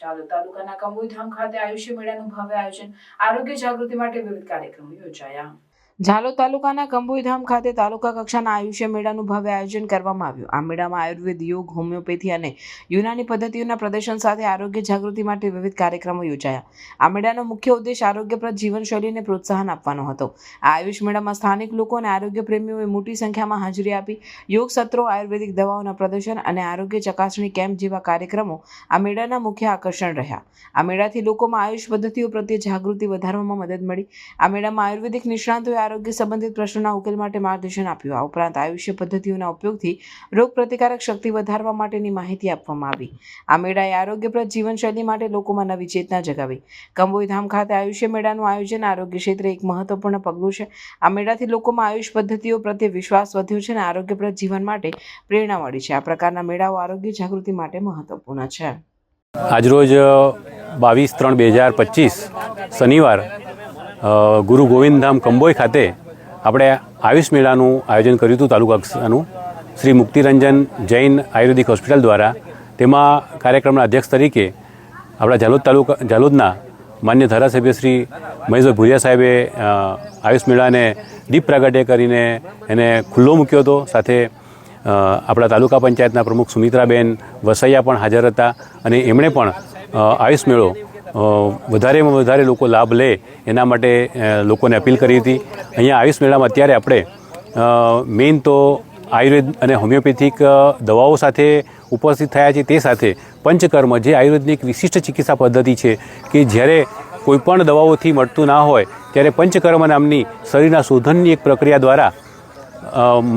ઝાલોદ તાલુકાના કંબોઈધામ ખાતે આયુષ્ય મેળાનું ભવ્ય આયોજન આરોગ્ય જાગૃતિ માટે વિવિધ કાર્યક્રમો યોજાયા. ઝાલોદ તાલુકાના કંબોઈધામ ખાતે તાલુકા કક્ષાના આયુષ્ય મેળાનું ભવ્ય આયોજન કરવામાં આવ્યું. આ મેળામાં આયુર્વેદ, યોગ, હોમિયોપેથી અને યુનાની પદ્ધતિઓના પ્રદર્શન સાથે આરોગ્ય જાગૃતિ માટે વિવિધ કાર્યક્રમો યોજાયા. આ મેળાનો મુખ્ય ઉદ્દેશ આરોગ્યપ્રદ જીવનશૈલીને પ્રોત્સાહન આપવાનો હતો. આ આયુષ મેળામાં સ્થાનિક લોકો અને આરોગ્ય પ્રેમીઓએ મોટી સંખ્યામાં હાજરી આપી, યોગ સત્રો, આયુર્વેદિક દવાઓના પ્રદર્શન અને આરોગ્ય ચકાસણી કેમ્પ જેવા કાર્યક્રમો આ મેળાના મુખ્ય આકર્ષણ રહ્યા. આ મેળાથી લોકોમાં આયુષ પદ્ધતિઓ પ્રત્યે જાગૃતિ વધારવામાં મદદ મળી. આ મેળામાં આયુર્વેદિક નિષ્ણાતોએ આરોગ્ય સંબંધિત પ્રશ્નોના ઉકેલ માટે માર્ગદર્શન આપ્યું. આ ઉપરાંત આયુષ્ય પદ્ધતિઓના ઉપયોગથી રોગ પ્રતિકારક શક્તિ વધારવા માટેની માહિતી આપવામાં આવી. આ મેળાએ આરોગ્યપ્રદ જીવનશૈલી માટે લોકોમાં નવી ચેતના જગાવી. કંબોઈધામ ખાતે આયુષ્ય મેળાનું આયોજન આરોગ્ય ક્ષેત્રે એક મહત્વપૂર્ણ પગલું છે. આ મેળાથી લોકોમાં આયુષ પદ્ધતિઓ પ્રત્યે વિશ્વાસ વધ્યો છે અને આરોગ્યપ્રદ જીવન માટે પ્રેરણા મળી છે. આ પ્રકારના મેળાઓ આરોગ્ય જાગૃતિ માટે મહત્વપૂર્ણ છે. આજરોજ બાવીસ ત્રણ બે હજાર પચીસ શનિવાર ગુરુ ગોવિંદધામ કંબોઈ ખાતે આપણે આયુષ મેળાનું આયોજન કર્યું હતું તાલુકા કક્ષાનું. શ્રી મુક્તિરંજન જૈન આયુર્વેદિક હોસ્પિટલ દ્વારા. તેમાં કાર્યક્રમના અધ્યક્ષ તરીકે આપણા જાલોદ તાલુકા જાલોદના માન્ય ધારાસભ્ય શ્રી મહેશભાઈ ભુરિયા સાહેબે આયુષ મેળાને દીપ પ્રાગટ્ય કરીને એને ખુલ્લો મૂક્યો હતો. સાથે આપણા તાલુકા પંચાયતના પ્રમુખ સુમિત્રાબેન વસૈયા પણ હાજર હતા અને એમણે પણ આયુષ મેળો વધારેમાં વધારે લોકો લાભ લે એના માટે લોકોને અપીલ કરી હતી. અહીંયા આયુષ મેળામાં અત્યારે આપણે મેઇન તો આયુર્વેદ અને હોમિયોપેથિક દવાઓ સાથે ઉપસ્થિત થયા છે. તે સાથે પંચકર્મ જે આયુર્વેદની એક વિશિષ્ટ ચિકિત્સા પદ્ધતિ છે કે જ્યારે કોઈપણ દવાઓથી મળતું ના હોય, ત્યારે પંચકર્મ નામની શરીરના શોધનની એક પ્રક્રિયા દ્વારા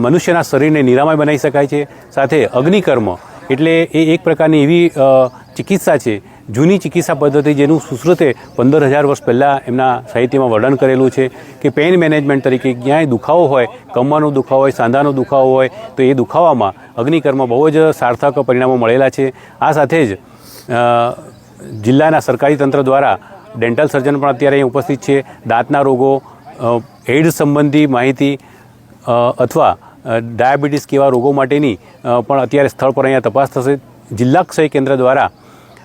મનુષ્યના શરીરને નિરામય બનાવી શકાય છે. સાથે અગ્નિકર્મ એટલે એ એક પ્રકારની એવી ચિકિત્સા છે જૂની ચિકિત્સા પદ્ધતિ જેનું સુશ્રુતે પંદર હજાર વર્ષ પહેલાં એમના સાહિત્યમાં વર્ણન કરેલું છે કે પેઇન મેનેજમેન્ટ તરીકે ક્યાંય દુખાવો હોય, કમરનો દુખાવો હોય, સાંધાનો દુખાવો હોય, તો એ દુખાવામાં અગ્નિકર્મ બહુ જ સાર્થક પરિણામો મળેલા છે. આ સાથે જ જિલ્લાના સરકારી તંત્ર દ્વારા ડેન્ટલ સર્જન પણ અત્યારે અહીં ઉપસ્થિત છે. દાંતના રોગો એઇડ્સ સંબંધી માહિતી અથવા ડાયાબિટીસ કેવા રોગો માટેની પણ અત્યારે સ્થળ પર અહીંયા તપાસ થશે. જિલ્લા ક્ષય કેન્દ્ર દ્વારા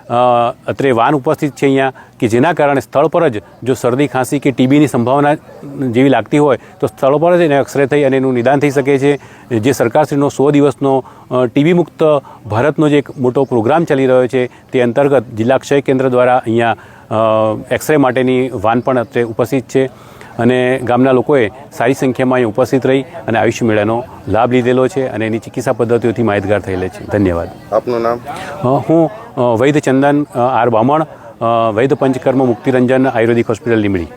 અત્રે વાન ઉપસ્થિત છે અહીંયા કે જેના કારણે સ્થળ પર જ જો શરદી, ખાંસી કે ટીબીની સંભાવના જેવી લાગતી હોય, તો સ્થળ પર જ એને એક્સરે થઈ અને એનું નિદાન થઈ શકે છે. જે સરકારશ્રીનો સો દિવસનો ટીબી મુક્ત ભારતનો જે એક મોટો પ્રોગ્રામ ચાલી રહ્યો છે, તે અંતર્ગત જિલ્લા ક્ષય કેન્દ્ર દ્વારા અહીંયા એક્સરે માટેની વાન પણ અત્રે ઉપસ્થિત છે. અને ગામના લોકોએ સારી સંખ્યામાં અહીં ઉપસ્થિત રહી અને આયુષ્ય મેળાનો લાભ લીધેલો છે અને એની ચિકિત્સા પદ્ધતિઓથી માહિતગાર થયેલા છે. ધન્યવાદ. આપનું નામ? હું Vaidya Chandan R Baman Vaidya Panchakarma Muktiranjan ayurvedic hospital Limdi